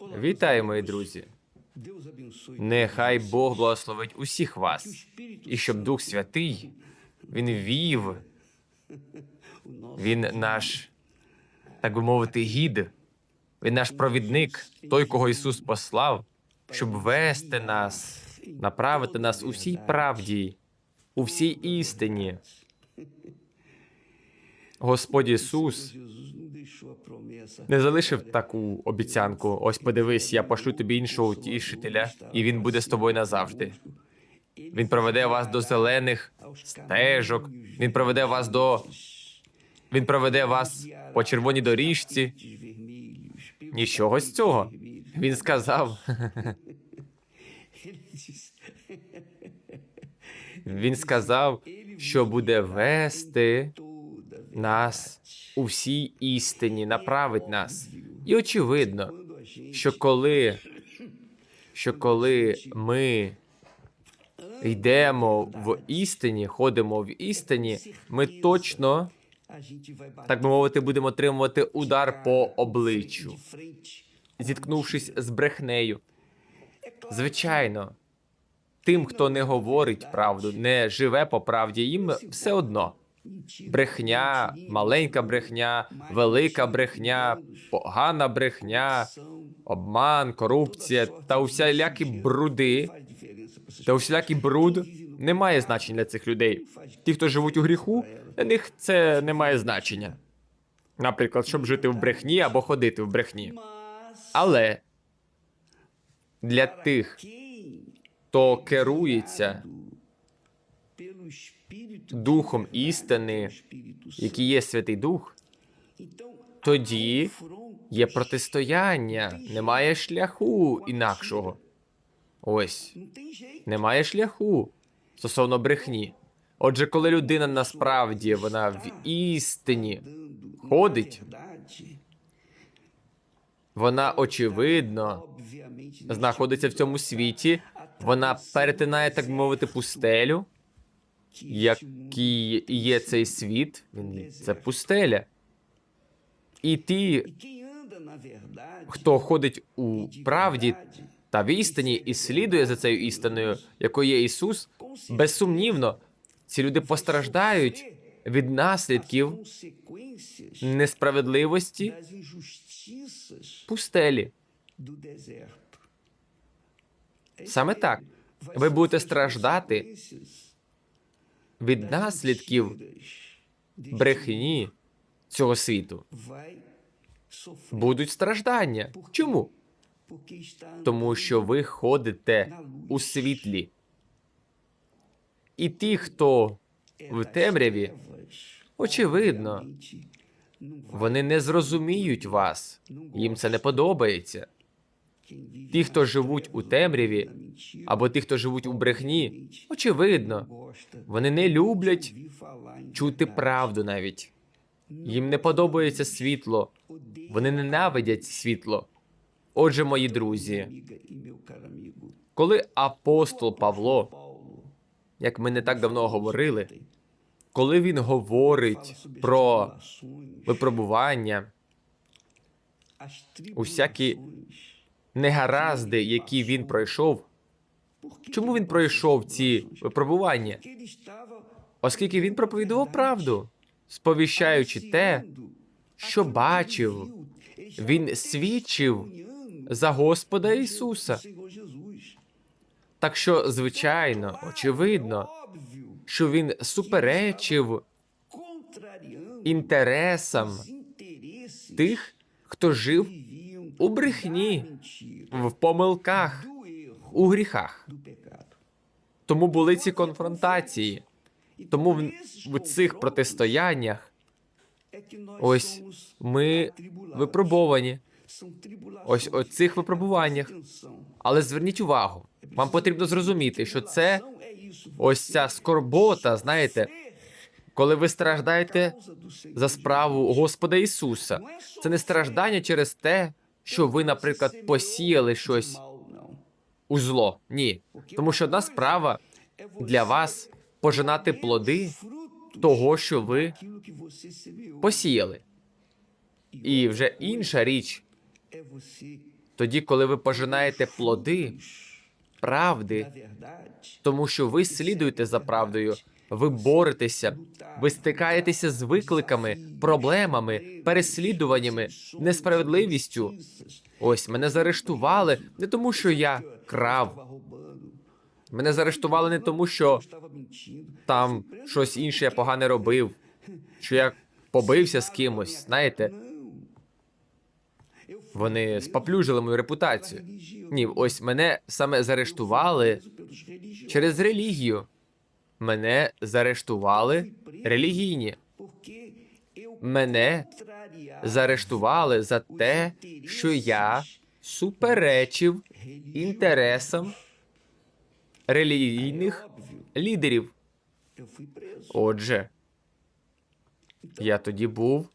Вітаю, мої друзі. Нехай Бог благословить усіх вас, і щоб Дух Святий він вів, він наш, так би мовити, гід, він наш провідник, той, кого Ісус послав, щоб вести нас, направити нас у всій правді, у всій істині. Господь Ісус не залишив таку обіцянку. Ось подивись, я пошлю тобі іншого утішителя, і він буде з тобою назавжди. Він проведе вас до зелених стежок. Він проведе вас до. Він проведе вас по червоній доріжці. Нічого з цього. Він сказав. Він сказав, що буде вести нас у всій істині, направить нас. І очевидно, що коли, що коли ми йдемо в істині, ходимо в істині, ми точно, так би мовити, будемо отримувати удар по обличчю, зіткнувшись з брехнею. Звичайно, тим, хто не говорить правду, не живе по правді, їм все одно. Брехня, маленька брехня, велика брехня, погана брехня, обман, корупція та усілякі бруди та усілякий бруд не має значення для цих людей. Ті, хто живуть у гріху, для них це не має значення. Наприклад, щоб жити в брехні або ходити в брехні. Але для тих, хто керується духом істини, який є Святий Дух, тоді є протистояння, немає шляху інакшого. Ось немає шляху стосовно брехні. Отже, коли людина насправді вона в істині ходить, вона очевидно знаходиться в цьому світі, вона перетинає, так мовити, пустелю, який є цей світ, він це пустеля. І ті, хто ходить у правді та в істині і слідує за цією істиною, якою є Ісус, безсумнівно, ці люди постраждають від наслідків несправедливості пустелі. Саме так. Ви будете страждати від наслідків брехні цього світу. Будуть страждання. Чому? Тому що ви ходите у світлі. І ті, хто в темряві, очевидно, вони не зрозуміють вас. Їм це не подобається. Ті, хто живуть у темряві, або ті, хто живуть у брехні, очевидно, вони не люблять чути правду навіть. Їм не подобається світло, вони ненавидять світло. Отже, мої друзі, коли апостол Павло, як ми не так давно говорили, коли він говорить про випробування, усякі негаразди, які він пройшов, чому він пройшов ці випробування? Оскільки він проповідував правду, сповіщаючи те, що бачив, він свідчив за Господа Ісуса. Так що, звичайно, очевидно, що він суперечив інтересам тих, хто жив у брехні, в помилках, у гріхах. Тому були ці конфронтації. Тому в, в цих протистояннях ось ми випробовані. Ось у цих випробуваннях. Але зверніть увагу, вам потрібно зрозуміти, що це ось ця скорбота, знаєте, коли ви страждаєте за справу Господа Ісуса. Це не страждання через те, що ви, наприклад, посіяли щось у зло. Ні. Тому що одна справа для вас пожинати плоди того, що ви посіяли. І вже інша річ Тоді, коли ви пожинаєте плоди правди, тому що ви слідуєте за правдою, ви боретеся, ви стикаєтеся з викликами, проблемами, переслідуваннями, несправедливістю. Ось мене заарештували не тому, що я крав. Мене заарештували не тому, що там щось інше я погане робив, що я побився з кимось. Знаєте, вони споплюжили мою репутацію. Ні, ось мене саме заарештували через релігію. Мене заарештували релігійні. Мене заарештували за те, що я суперечив інтересам релігійних лідерів. Отже, я тоді був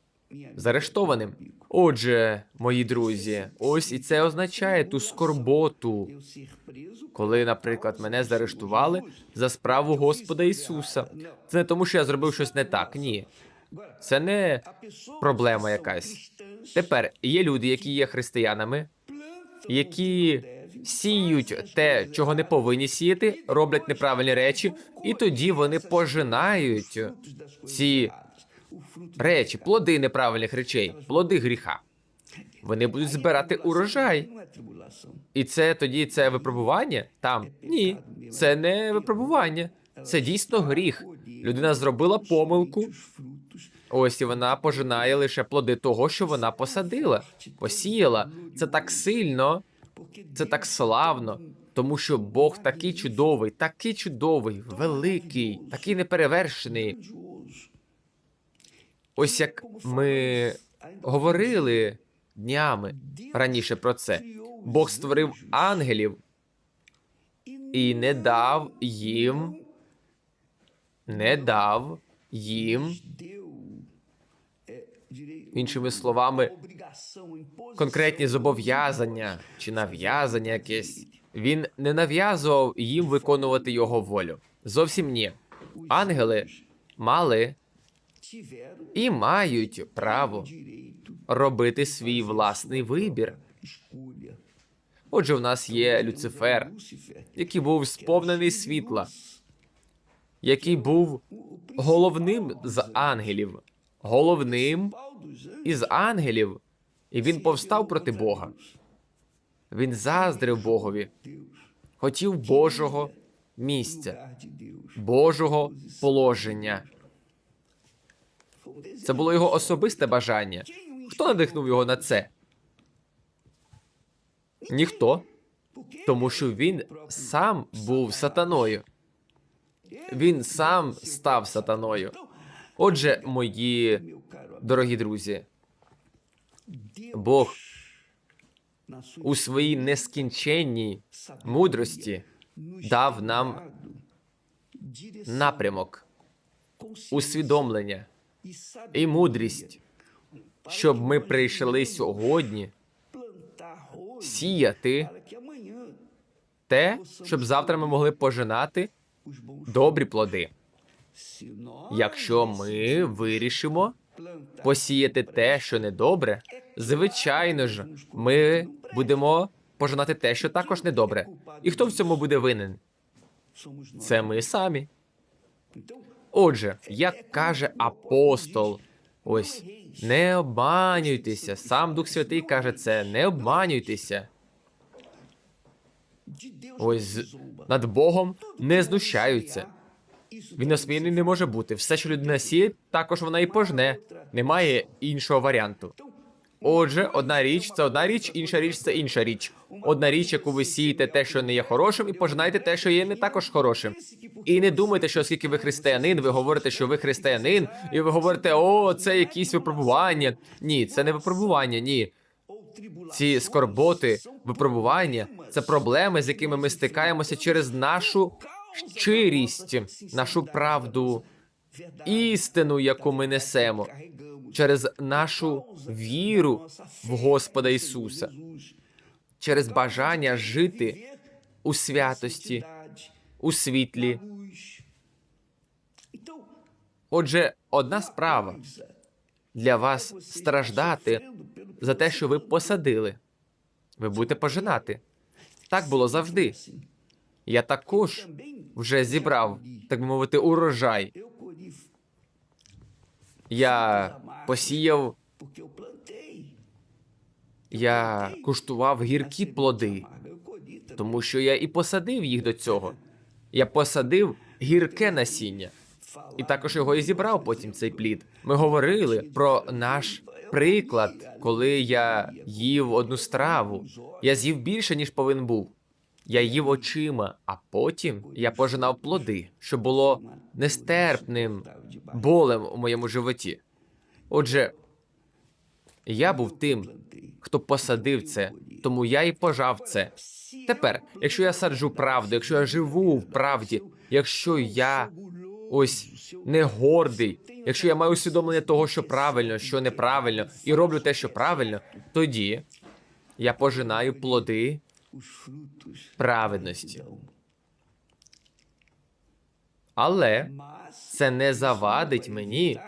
заарештованим. Отже, мої друзі, ось і це означає ту скорботу, коли, наприклад, мене заарештували за справу Господа Ісуса. Це не тому, що я зробив щось не так. Ні, це не проблема якась. Тепер є люди, які є християнами, які сіють те, чого не повинні сіяти, роблять неправильні речі, і тоді вони пожинають ці речі, плоди неправильних речей, плоди гріха. Вони будуть збирати урожай. І це тоді це випробування? Там ні, це не випробування. Це дійсно гріх. Людина зробила помилку. Ось і вона пожинає лише плоди того, що вона посадила, посіяла. Це так сильно, це так славно, тому що Бог такий чудовий, такий чудовий, великий, такий неперевершений. Ось як ми говорили днями раніше про це. Бог створив ангелів і не дав їм, не дав їм, іншими словами, конкретні зобов'язання чи нав'язання якесь. Він не нав'язував їм виконувати його волю. Зовсім ні. Ангели мали і мають право робити свій власний вибір. Отже, в нас є Люцифер, який був сповнений світла, який був головним з ангелів, головним із ангелів, і він повстав проти Бога. Він заздрив Богові, хотів Божого місця, Божого положення. Це було його особисте бажання. Хто надихнув його на це? Ніхто. Тому що він сам був сатаною. Він сам став сатаною. Отже, мої дорогі друзі, Бог у своїй нескінченній мудрості дав нам напрямок, усвідомлення і мудрість, щоб ми прийшли сьогодні сіяти те, щоб завтра ми могли пожинати добрі плоди. Якщо ми вирішимо посіяти те, що недобре, звичайно ж, ми будемо пожинати те, що також недобре. І хто в цьому буде винен? Це ми самі. Отже, як каже апостол, ось не обманюйтеся. Сам Дух Святий каже це: не обманюйтеся. Ось над Богом не знущаються. Він осміяний не може бути. Все, що людина сіє, також вона і пожне. Немає іншого варіанту. Отже, одна річ це одна річ, інша річ це інша річ. Одна річ, яку ви сієте те, що не є хорошим, і пожинаєте те, що є не також хорошим. І не думайте, що оскільки ви християнин, ви говорите, що ви християнин, і ви говорите, о, це якісь випробування. Ні, це не випробування, ні. Ці скорботи, випробування це проблеми, з якими ми стикаємося через нашу щирість, нашу правду, істину, яку ми несемо, через нашу віру в Господа Ісуса, через бажання жити у святості, у світлі. Отже, одна справа для вас страждати за те, що ви посадили. ви будете пожинати. Так було завжди. Я також вже зібрав, так би мовити, урожай. Я посіяв, я куштував гіркі плоди, тому що я і посадив їх до цього. Я посадив гірке насіння, і також його і зібрав потім цей плід. Ми говорили про наш приклад, коли я їв одну страву. Я з'їв більше, ніж повинен був. Я їв очима, а потім я пожинав плоди, що було нестерпним болем у моєму животі. Отже, я був тим, хто посадив це, тому я і пожав це. Тепер, якщо я саджу правду, якщо я живу в правді, якщо я ось не гордий, якщо я маю усвідомлення того, що правильно, що неправильно, і роблю те, що правильно, тоді я пожинаю плоди праведності. Але це не завадить мені,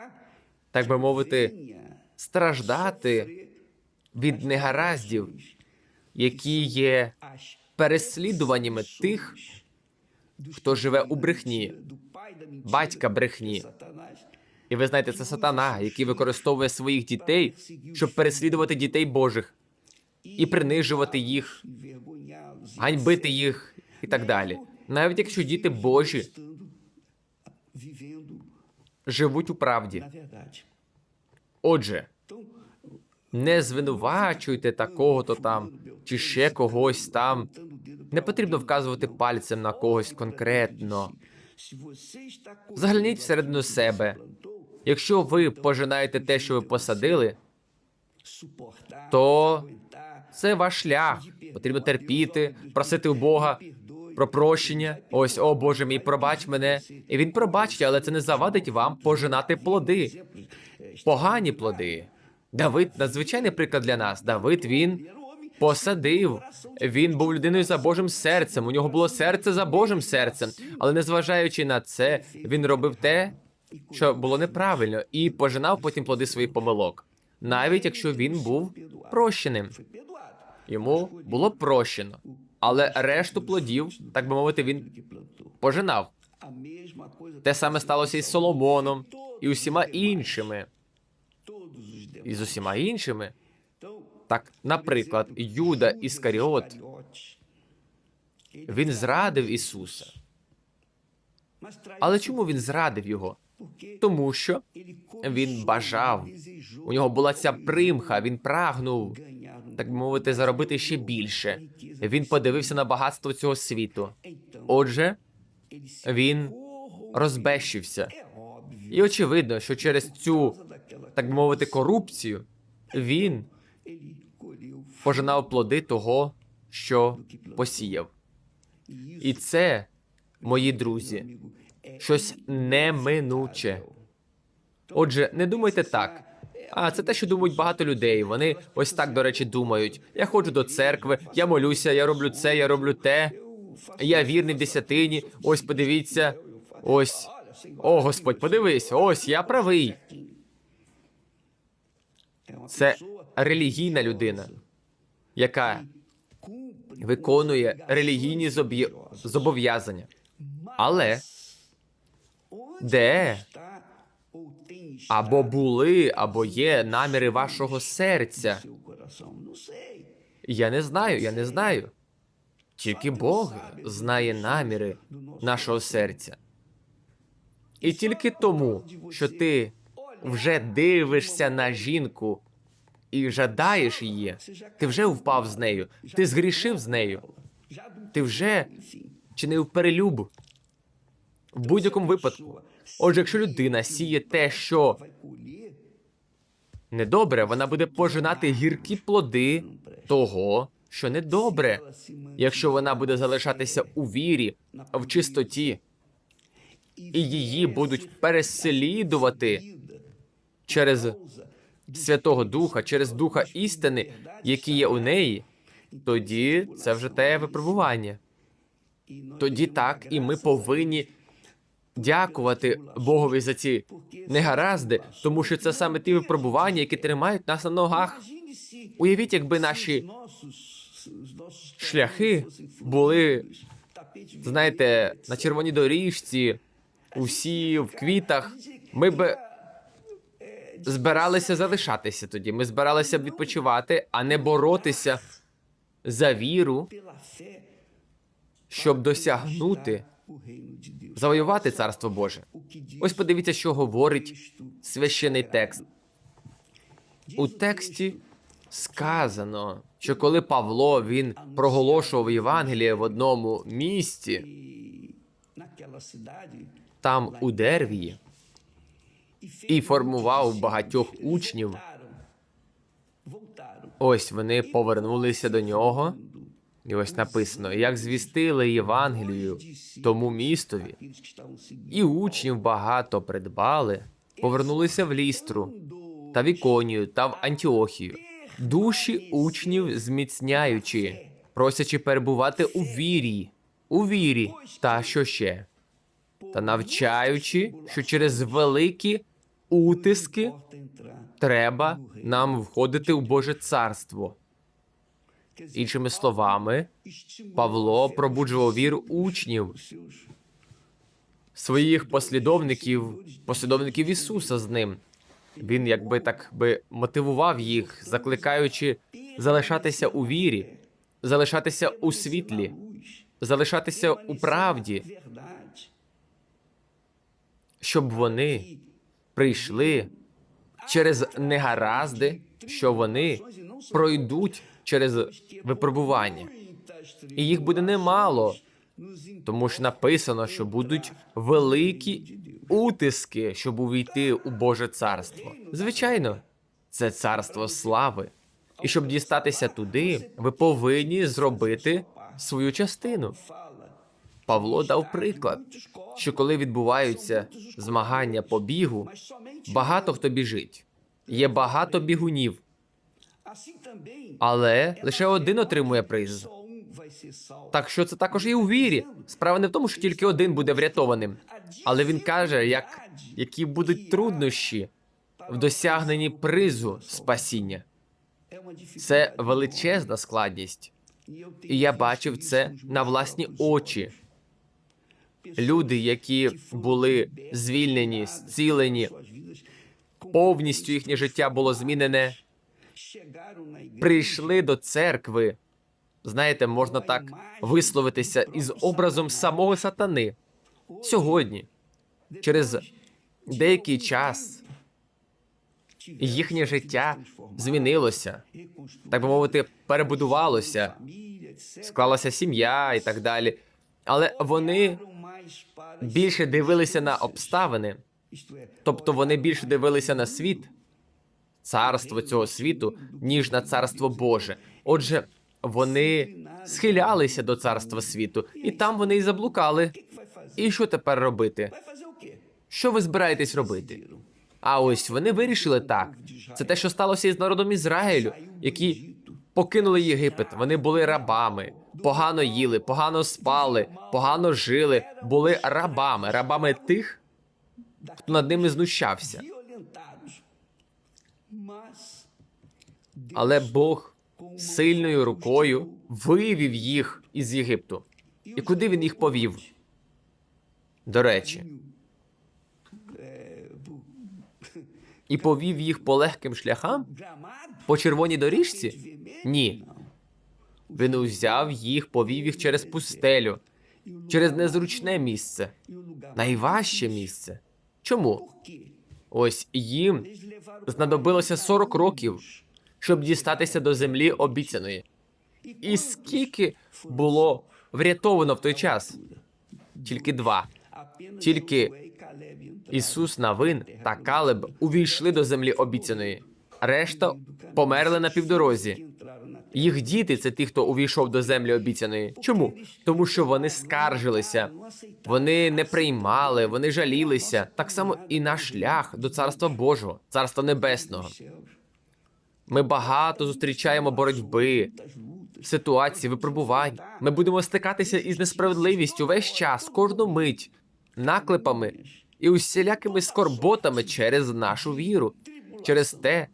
так би мовити, страждати від негараздів, які є переслідуваннями тих, хто живе у брехні, батька брехні. І ви знаєте, це сатана, який використовує своїх дітей, щоб переслідувати дітей Божих і принижувати їх, ганьбити їх і так далі. Навіть якщо діти Божі живуть у правді. Отже, не звинувачуйте такого-то там чи ще когось там. Не потрібно вказувати пальцем на когось конкретно. Загляніть всередину себе. Якщо ви пожинаєте те, що ви посадили, то це ваш шлях. Потрібно терпіти, просити у Бога про прощення. Ось, о Боже мій, пробач мене. І він пробачить, але це не завадить вам пожинати плоди, погані плоди. Давид надзвичайний приклад для нас. Давид він посадив. Він був людиною за Божим серцем. У нього було серце за Божим серцем. Але незважаючи на це, він робив те, що було неправильно, і пожинав потім плоди своїх помилок, навіть якщо він був прощеним. Йому було прощено, але решту плодів, так би мовити, він пожинав. Те саме сталося і з Соломоном, і усіма іншими. І з усіма іншими. Так, наприклад, Юда Іскаріот, він зрадив Ісуса. Але чому він зрадив його? Тому що він бажав. У нього була ця примха, він прагнув, так би мовити, заробити ще більше. Він подивився на багатство цього світу. Отже, він розбещився. І очевидно, що через цю, так би мовити, корупцію він пожинав плоди того, що посіяв. І це, мої друзі, щось неминуче. Отже, не думайте так. А це те, що думають багато людей. Вони ось так, до речі, думають. Я ходжу до церкви, я молюся, я роблю це, я роблю те. Я вірний в десятині. Ось подивіться. Ось. О, Господь, подивись, ось я правий. Це релігійна людина, яка виконує релігійні зобов'язання. Але де або були, або є наміри вашого серця? Я не знаю, я не знаю. Тільки Бог знає наміри нашого серця. І тільки тому, що ти вже дивишся на жінку і жадаєш її, ти вже впав з нею, ти згрішив з нею, ти вже чинив перелюб. В будь-якому випадку. Отже, якщо людина сіє те, що недобре, вона буде пожинати гіркі плоди того, що недобре, якщо вона буде залишатися у вірі, в чистоті, і її будуть переслідувати через Святого Духа, через Духа істини, який є у неї, тоді це вже те випробування. Тоді так, і ми повинні дякувати Богові за ці негаразди, тому що це саме ті випробування, які тримають нас на ногах. Уявіть, якби наші шляхи були, знаєте, на червоній доріжці, усі в квітах, ми б збиралися залишатися тоді. Ми збиралися б відпочивати, а не боротися за віру, щоб досягнути, завоювати царство Боже. Ось подивіться, що говорить священий текст. У тексті сказано, що коли Павло він проголошував Євангеліє в одному місті, там у Дервії, і формував багатьох учнів, ось вони повернулися до нього. І ось написано, як звістили Євангелію тому містові, і учнів багато придбали, повернулися в лістру та в Іконію та в Антіохію, душі учнів зміцняючи, просячи перебувати у вірі, у вірі, та що ще, та навчаючи, що через великі утиски треба нам входити у Боже царство. Іншими словами, Павло пробуджував віру учнів, своїх послідовників, послідовників Ісуса з ним. Він якби так би мотивував їх, закликаючи залишатися у вірі, залишатися у світлі, залишатися у правді, щоб вони прийшли через негаразди, що вони пройдуть через випробування. І їх буде немало, тому що написано, що будуть великі утиски, щоб увійти у Боже царство. Звичайно, це царство слави. І щоб дістатися туди, ви повинні зробити свою частину. Павло дав приклад, що коли відбуваються змагання по бігу, багато хто біжить. Є багато бігунів, але лише один отримує приз. Так що це також і у вірі. Справа не в тому, що тільки один буде врятованим, але він каже, як, які будуть труднощі в досягненні призу спасіння. Це величезна складність, і я бачив це на власні очі. Люди, які були звільнені, зцілені, повністю їхнє життя було змінене, прийшли до церкви. Знаєте, можна так висловитися із образом самого сатани. Сьогодні, через деякий час, їхнє життя змінилося, так би мовити, перебудувалося, склалася сім'я і так далі. Але вони більше дивилися на обставини, тобто вони більше дивилися на світ, царство цього світу, ніж на царство Боже. Отже, вони схилялися до царства світу, і там вони і заблукали. І що тепер робити? Що ви збираєтесь робити? А ось вони вирішили так. Це те, що сталося із народом Ізраїлю, які покинули Єгипет. Вони були рабами, погано їли, погано спали, погано жили, були рабами, рабами тих, хто над ними знущався. Але Бог сильною рукою вивів їх із Єгипту. І куди він їх повів? До речі, і повів їх по легким шляхам? По червоній доріжці? Ні. Він узяв їх, повів їх через пустелю, через незручне місце, найважче місце. Чому? Ось їм знадобилося 40 років, щоб дістатися до землі обіцяної. І скільки було врятовано в той час? Тільки два. Тільки Ісус Навин та Калеб увійшли до землі обіцяної. Решта померли на півдорозі. Їх діти це ті, хто увійшов до землі обіцяної. Чому? Тому що вони скаржилися, вони не приймали, вони жалілися. Так само і наш шлях до царства Божого, царства небесного. Ми багато зустрічаємо боротьби, ситуацій, випробувань. Ми будемо стикатися із несправедливістю весь час, кожну мить, наклепами і усілякими скорботами через нашу віру, через те,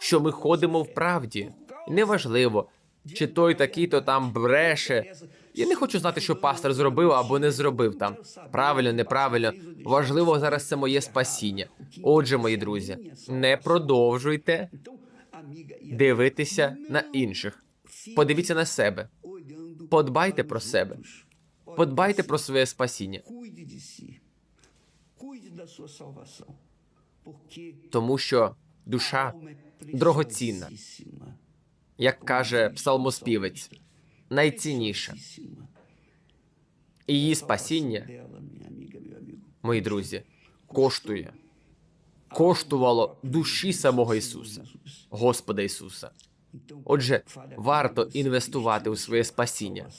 що ми ходимо в правді. Неважливо, чи той такий-то там бреше. Я не хочу знати, що пастор зробив або не зробив там. Правильно, неправильно. Важливо зараз це моє спасіння. Отже, мої друзі, не продовжуйте дивитися на інших. Подивіться на себе. Подбайте про себе. Подбайте про своє спасіння, тому що душа, дорогоцінна. Як каже псалмоспівець, найцінніша. І її спасіння, мої друзі, коштує. Коштувало душі самого Ісуса, Господа Ісуса. Отже, варто інвестувати у своє спасіння.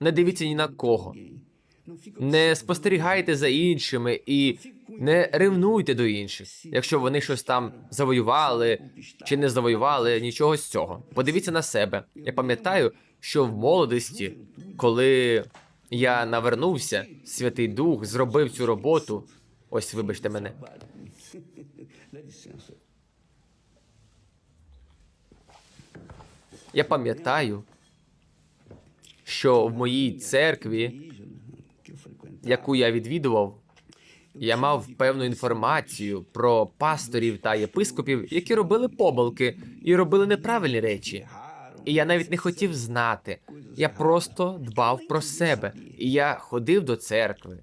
Не дивіться ні на кого, не спостерігайте за іншими і не ревнуйте до інших, якщо вони щось там завоювали чи не завоювали, нічого з цього. Подивіться на себе. Я пам'ятаю, що в молодості, коли я навернувся, Святий Дух зробив цю роботу. Ось, вибачте мене. Я пам'ятаю, що в моїй церкві, яку я відвідував, я мав певну інформацію про пасторів та єпископів, які робили помилки і робили неправильні речі. І я навіть не хотів знати. Я просто дбав про себе. І я ходив до церкви.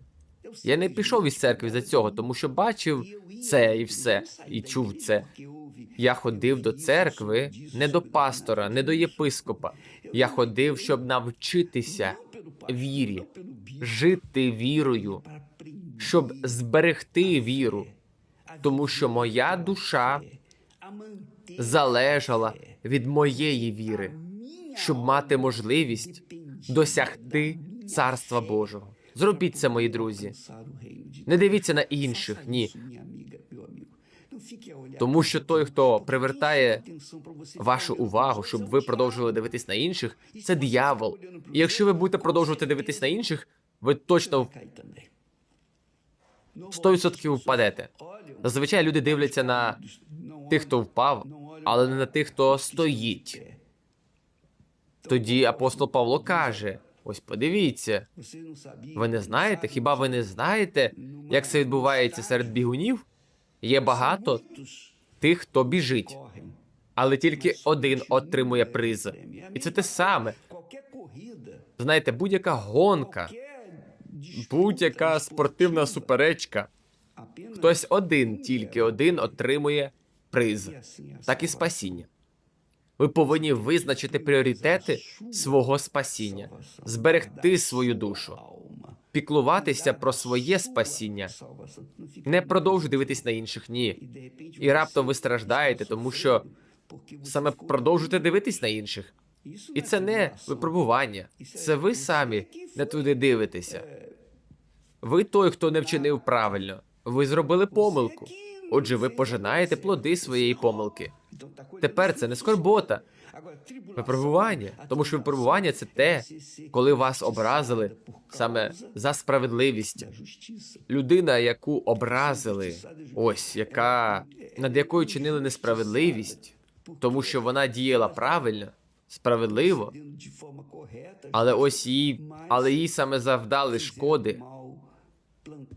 Я не пішов із церкви за цього, тому що бачив це і все, і чув це. Я ходив до церкви не до пастора, не до єпископа. Я ходив, щоб навчитися вірі, жити вірою, щоб зберегти віру, тому що моя душа залежала від моєї віри, щоб мати можливість досягти царства Божого. Зробіть це, мої друзі. Не дивіться на інших, ні. Тому що той, хто привертає вашу увагу, щоб ви продовжували дивитись на інших, це диявол. І якщо ви будете продовжувати дивитись на інших, ви точно 100% впадете. Зазвичай люди дивляться на тих, хто впав, але не на тих, хто стоїть. Тоді апостол Павло каже: ось подивіться, ви не знаєте, хіба ви не знаєте, як це відбувається серед бігунів? Є багато тих, хто біжить, але тільки один отримує приз. І це те саме. Знаєте, будь-яка гонка, будь-яка спортивна суперечка, хтось один, тільки один отримує приз, так і спасіння. Ви повинні визначити пріоритети свого спасіння, зберегти свою душу, піклуватися про своє спасіння. Не продовжуй дивитись на інших, ні. І раптом ви страждаєте, тому що саме продовжуєте дивитись на інших. І це не випробування, це ви самі не туди дивитеся. Ви той, хто не вчинив правильно. Ви зробили помилку. Отже, ви пожинаєте плоди своєї помилки. Тепер це не скорбота, випробування, тому що випробування це те, коли вас образили саме за справедливість. Людина, яку образили, ось яка над якою чинили несправедливість, тому що вона діяла правильно, справедливо, але ось їй, але їй саме завдали шкоди,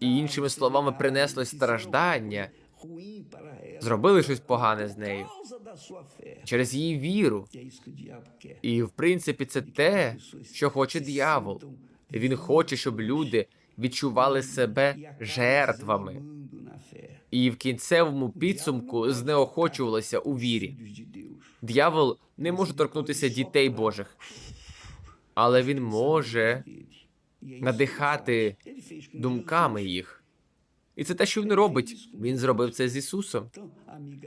і іншими словами принесли страждання, зробили щось погане з нею через її віру. І в принципі, це те, що хоче диявол. Він хоче, щоб люди відчували себе жертвами, і в кінцевому підсумку знеохочувалися у вірі. Диявол не може торкнутися дітей Божих, але він може надихати думками їх. І це те, що він робить. Він зробив це з Ісусом.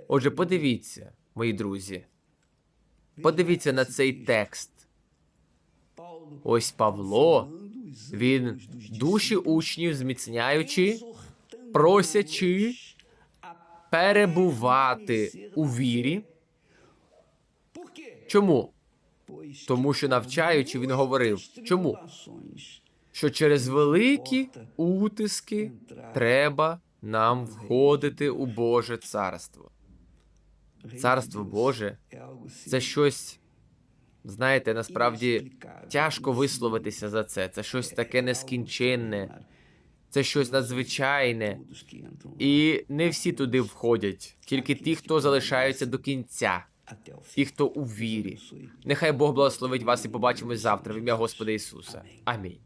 Отже, подивіться, мої друзі, подивіться на цей текст. Ось Павло, він душі учнів зміцняючи, просячи перебувати у вірі. Чому? Тому що навчаючи, він говорив. Чому? Що через великі утиски треба нам входити у Боже царство. Царство Боже це щось Знаєте, насправді тяжко висловитися за це. Це щось таке нескінченне, це щось надзвичайне. І не всі туди входять, тільки ті, хто залишаються до кінця, ті, хто у вірі. Нехай Бог благословить вас і побачимось завтра в ім'я Господа Ісуса. Амінь.